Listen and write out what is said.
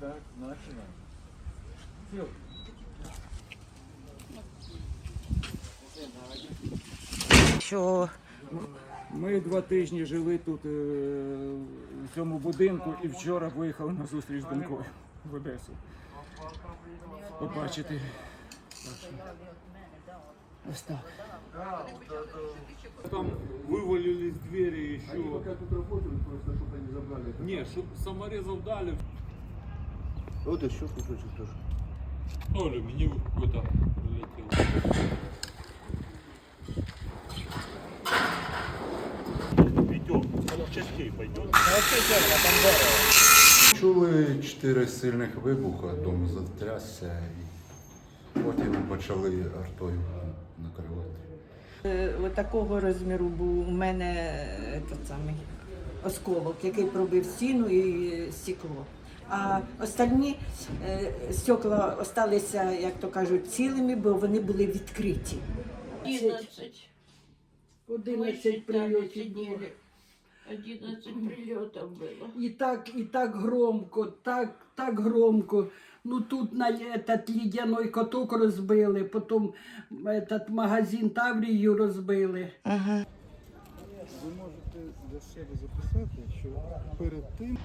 Так, начинаем. Все. Що Ми два тижні жили тут е, в цьому будинку і вчора виїхали на зустріч з донькою в Одесу. Побачити. Так що, Ось так. Там вывалились двери еще. Они пока тут работают, просто чтобы они забрали. это. Не, чтоб саморезов дали. Вот еще кусочек тоже. Ну, алюминиевый какой-то прилетел. Идет, частей пойдет. Чули чотири сильних вибухи, дом затрясся і потім почали артою накривати. е, от такого розміру був у мене е, самий осколок, який пробив стіну і стекло. А остальні е, стекла залишилися, як то кажуть, цілими, бо вони були відкриті. 11. 11 прильотів було. 11 прильотів було. І так, і так громко, так, так громко. Ну тут на этот ледяной каток розбили, потім этот магазин Таврію розбили. Ви можете для себе записати, що перед тим